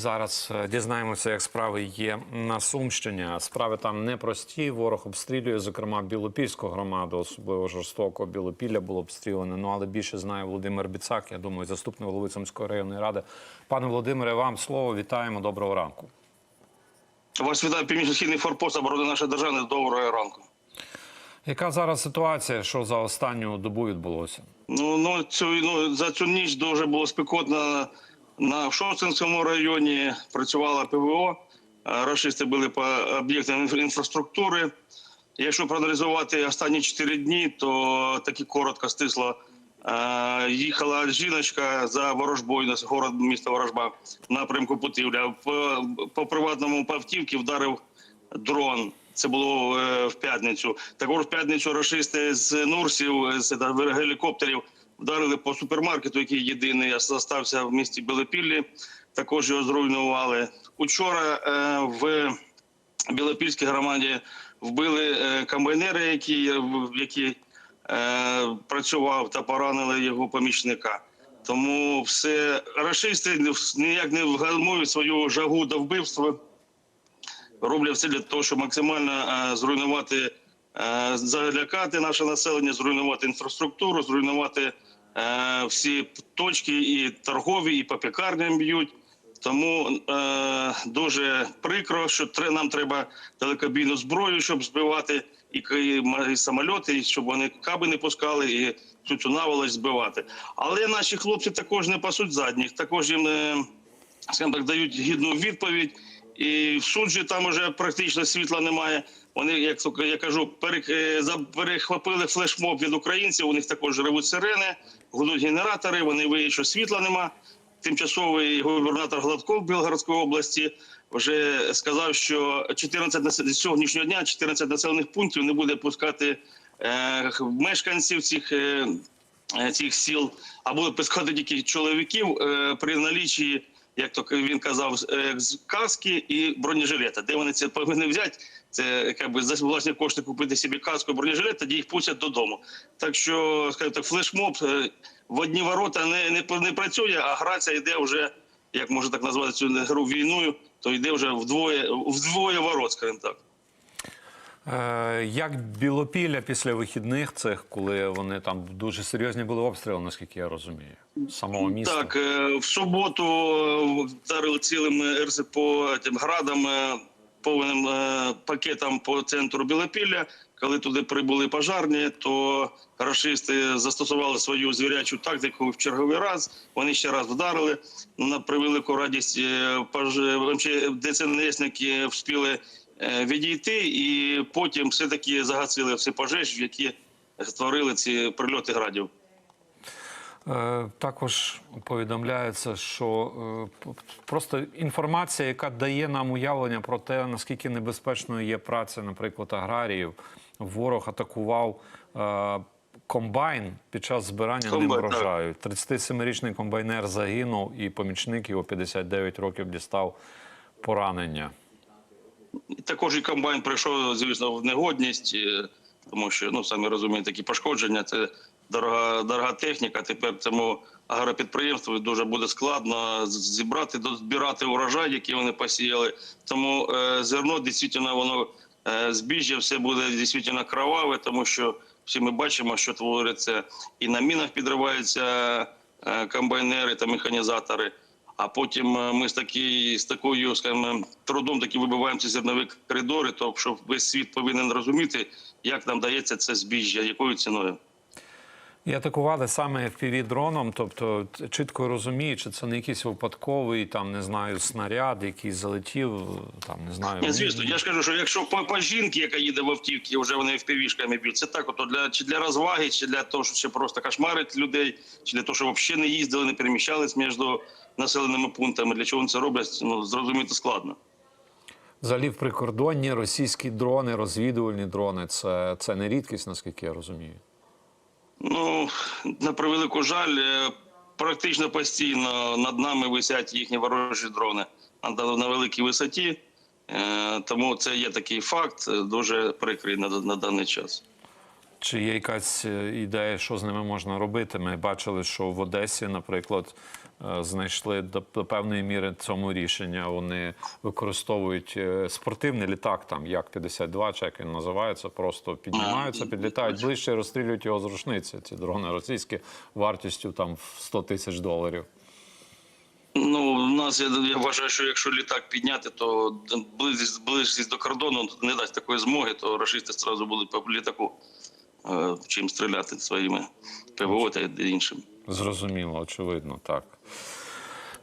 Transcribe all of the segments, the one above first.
Зараз е, дізнаємося, як справи є на Сумщині. Справи там непрості. Ворог обстрілює, зокрема, Білопільську громаду, особливо жорстоко Білопілля було обстріляне. Ну але більше знає Володимир Біцак. Я думаю, заступник голови Сумської районної ради. Пане Володимире, вам слово. Вітаємо. Доброго ранку. Вас вітає північно-східний форпост оборони нашої держави. Доброго ранку. Яка зараз ситуація? Що за останню добу відбулося? Ну, ну, цю, ну за цю ніч дуже було спекотно на в Шостинському районі. Працювала ПВО. е, Рашисти були по об'єктам інфраструктури. Якщо проаналізувати останні 4 дні, то таки коротко стисло. Е, Їхала жіночка за ворожбою, на город міста Ворожба напрямку Путивля. По, по приватному автівці вдарив дрон. Це було е, в п'ятницю. Також в п'ятницю рашисти з Нурсів, з гелікоптерів вдарили по супермаркету, який єдиний залишився в місті Білопіллі. Також його зруйнували. Учора е, в Білопільській громаді вбили е, комбайнера, який, який е, працював та поранили його помічника. Тому все рашисти ніяк не вгальмують свою жагу до вбивства роблять все для того, щоб максимально зруйнувати, залякати наше населення, зруйнувати інфраструктуру, зруйнувати е, всі точки, і торгові, і по пекарням б'ють. Тому е, дуже прикро, що нам треба далекобійну зброю, щоб збивати і, і і самольоти, і щоб вони каби не пускали і цю цю наволоч збивати. Але наші хлопці також не пасуть задніх, також їм е, скажімо так, дають гідну відповідь. І в суджі там уже практично світла немає. Вони, як я кажу, е, флешмоб від українців. У них також ревуть сирени, гудуть генератори. Вони виявили, що світла нема. Тимчасовий губернатор Гладков Білгородської області вже сказав, що 14 насе- з сьогоднішнього дня 14 населених пунктів не буде пускати е, мешканців цих. Е, е, цих сіл, а будуть пускати тільки чоловіків е, при налічі, як то він казав, е, каски і бронежилета. Де вони це повинні взяти? Це якби за власні кошти купити собі каску бронежилет, тоді їх пустять додому. Так що, скажімо так, флешмоб е, в одні ворота не, не, не працює, а грація йде вже, як можна так назвати цю гру війною, то йде вже вдвоє, вдвоє ворот, скажімо так. Е, як Білопілля після вихідних цих, коли вони там дуже серйозні були обстріли, наскільки я розумію, самого міста? Так, е, в суботу е, вдарили цілим РС по тим градам, е, повним пакетом по центру Білопілля. Коли туди прибули пожарні, то рашисти застосували свою звірячу тактику в черговий раз. Вони ще раз вдарили. На превелику радість ДСНСники вспіли відійти, і потім все-таки загасили всі пожежі, які створили ці прильоти градів. Е, Також повідомляється, що е, просто інформація, яка дає нам уявлення про те, наскільки небезпечною є праця, наприклад, аграріїв. Ворог атакував е, комбайн під час збирання ним Комбайн, так. врожаю. 37-річний комбайнер загинув, і помічник його 59 років дістав поранення. Також і комбайн прийшов, звісно, в негодність, е, тому що, ну самі розумієте, такі пошкодження це дорога, дорога техніка. Тепер цьому агропідприємству дуже буде складно зібрати, збирати урожай, який вони посіяли. Тому е, зерно дійсно воно е, збіжжя, все буде дійсно кроваве, тому що всі ми бачимо, що твориться і на мінах підриваються е, комбайнери та механізатори. А потім е, ми з такі, з такою, скажімо, трудом таки вибиваємо ці зернові коридори, то що весь світ повинен розуміти, як нам дається це збіжжя, якою ціною. І атакували саме fpv дроном, тобто чітко розуміють, чи це не якийсь випадковий, там не знаю, снаряд, який залетів, там не знаю. Ні, звісно, я ж кажу, що якщо по, по жінки, яка їде в автівці, вже вони впівішками б'ють, це так, ото для чи для розваги, чи для того, щоб ще просто кошмарить людей, чи для того, щоб взагалі не їздили, не переміщались між населеними пунктами. Для чого вони це роблять, ну зрозуміти складно. Взагалі в прикордонні російські дрони, розвідувальні дрони це, це не рідкість, наскільки я розумію. Ну, на превелику жаль, е, практично постійно над нами висять їхні ворожі дрони на, великій висоті. Е, Тому це є такий факт, е, дуже прикрий на, на даний час. Чи є якась ідея, що з ними можна робити? Ми бачили, що в Одесі, наприклад, знайшли до, певної міри цьому рішення. Вони використовують е, спортивний літак, там як 52, чи як він називається, просто піднімаються, підлітають ближче і розстрілюють його з рушниці. Ці дрони російські вартістю там в 100 тисяч доларів. Ну, у нас я, я вважаю, що якщо літак підняти, то близькість, близькість до кордону не дасть такої змоги, то рашисти одразу будуть по літаку е, чим стріляти своїми ПВО та іншим. Зрозуміло, очевидно, так.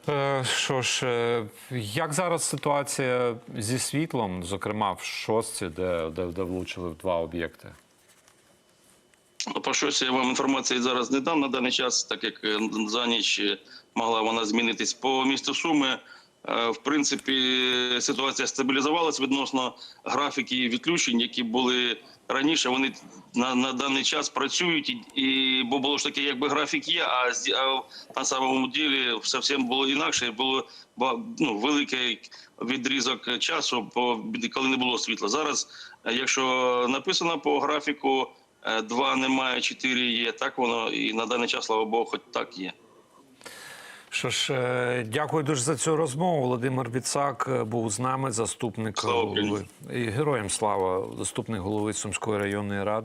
Е, Що ж, е, як зараз ситуація зі світлом, зокрема в шостці, де, де, де влучили в два об'єкти? Ну, Про щось я вам інформації зараз не дам на даний час, так як е, за ніч могла вона змінитись. По місту Суми, в принципі, ситуація стабілізувалась відносно графіки відключень, які були раніше. Вони на, на даний час працюють, і, і бо було ж таке, якби графік є, а, а на самому ділі зовсім було інакше. Було ну, великий відрізок часу, коли не було світла. Зараз, е, якщо написано по графіку. Е, Два немає, чотири є. Так воно і на даний час, слава Богу, хоч так є. Що ж, е, дякую дуже за цю розмову. Володимир Біцак е, був з нами, заступник Слава голови і героям слава, заступник голови Сумської районної ради.